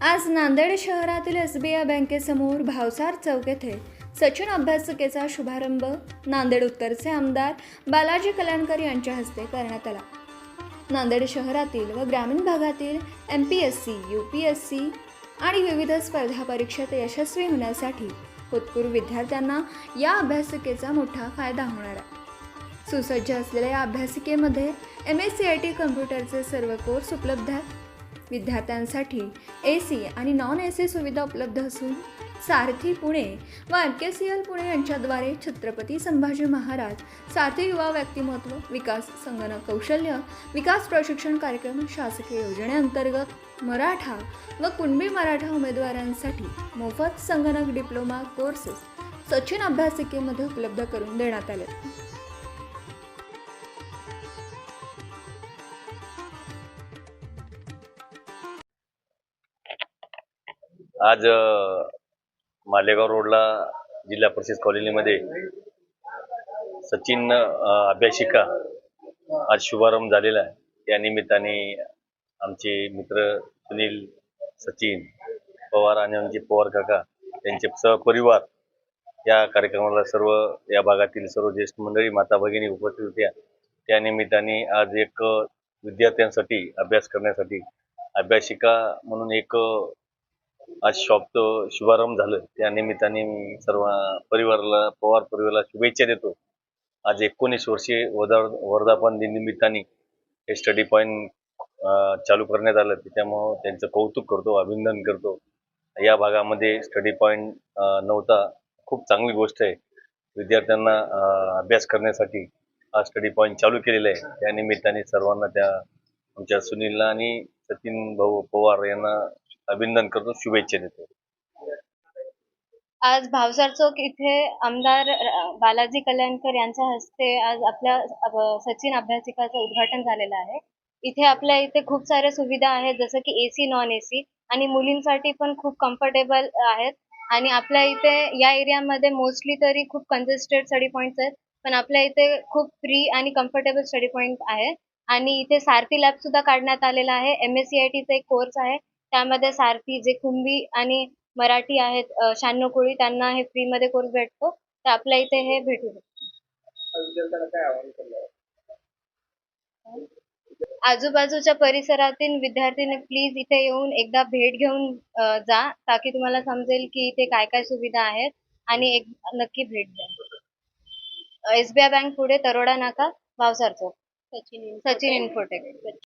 आज नांदेड शहरातील S B I बँकेसमोर भावसार चौक येथे सचिन अभ्यासिकेचा शुभारंभ नांदेड उत्तरचे आमदार बालाजी कल्याणकर यांच्या हस्ते करण्यात आला. नांदेड शहरातील व ग्रामीण भागातील M P S C U P S C आणि विविध स्पर्धा परीक्षेत यशस्वी होण्यासाठी होतपूर्व विद्यार्थ्यांना या अभ्यासिकेचा मोठा फायदा होणार आहे. सुसज्ज असलेल्या या अभ्यासिकेमध्ये M S C I T कम्प्युटरचे सर्व कोर्स उपलब्ध आहेत. विद्यार्थ्यांसाठी ए सी आणि नॉन ए सी सुविधा उपलब्ध असून सारथी पुणे व R K C L Pune यांच्याद्वारे छत्रपती संभाजी महाराज सारथी युवा व्यक्तिमत्व विकास संगणक कौशल्य विकास प्रशिक्षण कार्यक्रम शासकीय योजनेअंतर्गत मराठा व कुणबी मराठा उमेदवारांसाठी मोफत संगणक डिप्लोमा कोर्सेस सचिन अभ्यासिकेमध्ये उपलब्ध करून देण्यात आले आज मालेगाव रोडला जिल्हा परिषद कॉलनीमध्ये सचिन अभ्यासिका आज शुभारंभ झालेला आहे. या निमित्ताने आमचे मित्र सुनील सचिन पवार आणि आमचे पवार काका त्यांचे सहपरिवार या कार्यक्रमाला सर्व या भागातील सर्व ज्येष्ठ मंडळी माता भगिनी उपस्थित होत्या. त्या निमित्ताने आज एक विद्यार्थ्यांसाठी अभ्यास करण्यासाठी अभ्यासिका म्हणून एक आज शॉपचं शुभारंभ झालं त्या निमित्ताने मी सर्व परिवाराला पवार परिवाराला शुभेच्छा देतो. आज एकोणीस वर्षे वर्धा वर्धापन दिन निमित्ताने हे स्टडी पॉईंट चालू करण्यात आलं. त्याच्यामुळं त्यांचं कौतुक करतो अभिनंदन करतो. या भागामध्ये स्टडी पॉईंट नव्हता. खूप चांगली गोष्ट आहे. विद्यार्थ्यांना अभ्यास करण्यासाठी हा स्टडी पॉईंट चालू केलेला आहे. त्या निमित्ताने सर्वांना त्या आमच्या सुनीलला आणि सचिन भाऊ पवार यांना अभिनंदन करतो. शुभेच्छा देतो. आज भावसार चौक इथे आमदार बालाजी कल्याणकर यांच्या हस्ते आज आपल्या सचिन अभ्यासिकाचं उद्घाटन झालेलं आहे. इथे आपल्या इथे खूप साऱ्या सुविधा आहेत जसं की एसी नॉन एसी आणि मुलींसाठी पण खूप कम्फर्टेबल आहेत. आणि आपल्या इथे या एरियामध्ये मोस्टली तरी खूप कंजेस्टेड स्टडी पॉईंट्स आहेत पण आपल्या इथे खूप फ्री आणि कम्फर्टेबल स्टडी पॉईंट आहे. आणि इथे सारथी लॅब सुद्धा काढण्यात आलेला आहे. एम एस सी आय टीचा एक कोर्स आहे. त्यामध्ये सारथी जे कुंभी आणि मराठी आहेत शहाण्णव कोळी त्यांना हे फ्रीमध्ये कोर्स भेटतो? तर आपल्या इथे हे भेटू आजूबाजूच्या परिसरातील विद्यार्थ्यांनी प्लीज इथे येऊन एकदा भेट घेऊन जा ताकी तुम्हाला समजेल की इथे काय काय सुविधा आहेत आणि एक नक्की भेट द्या. एसबीआय बँक पुढे तरोडा नाका भावसार चौक. सचिन सचिन इन्फोटेक.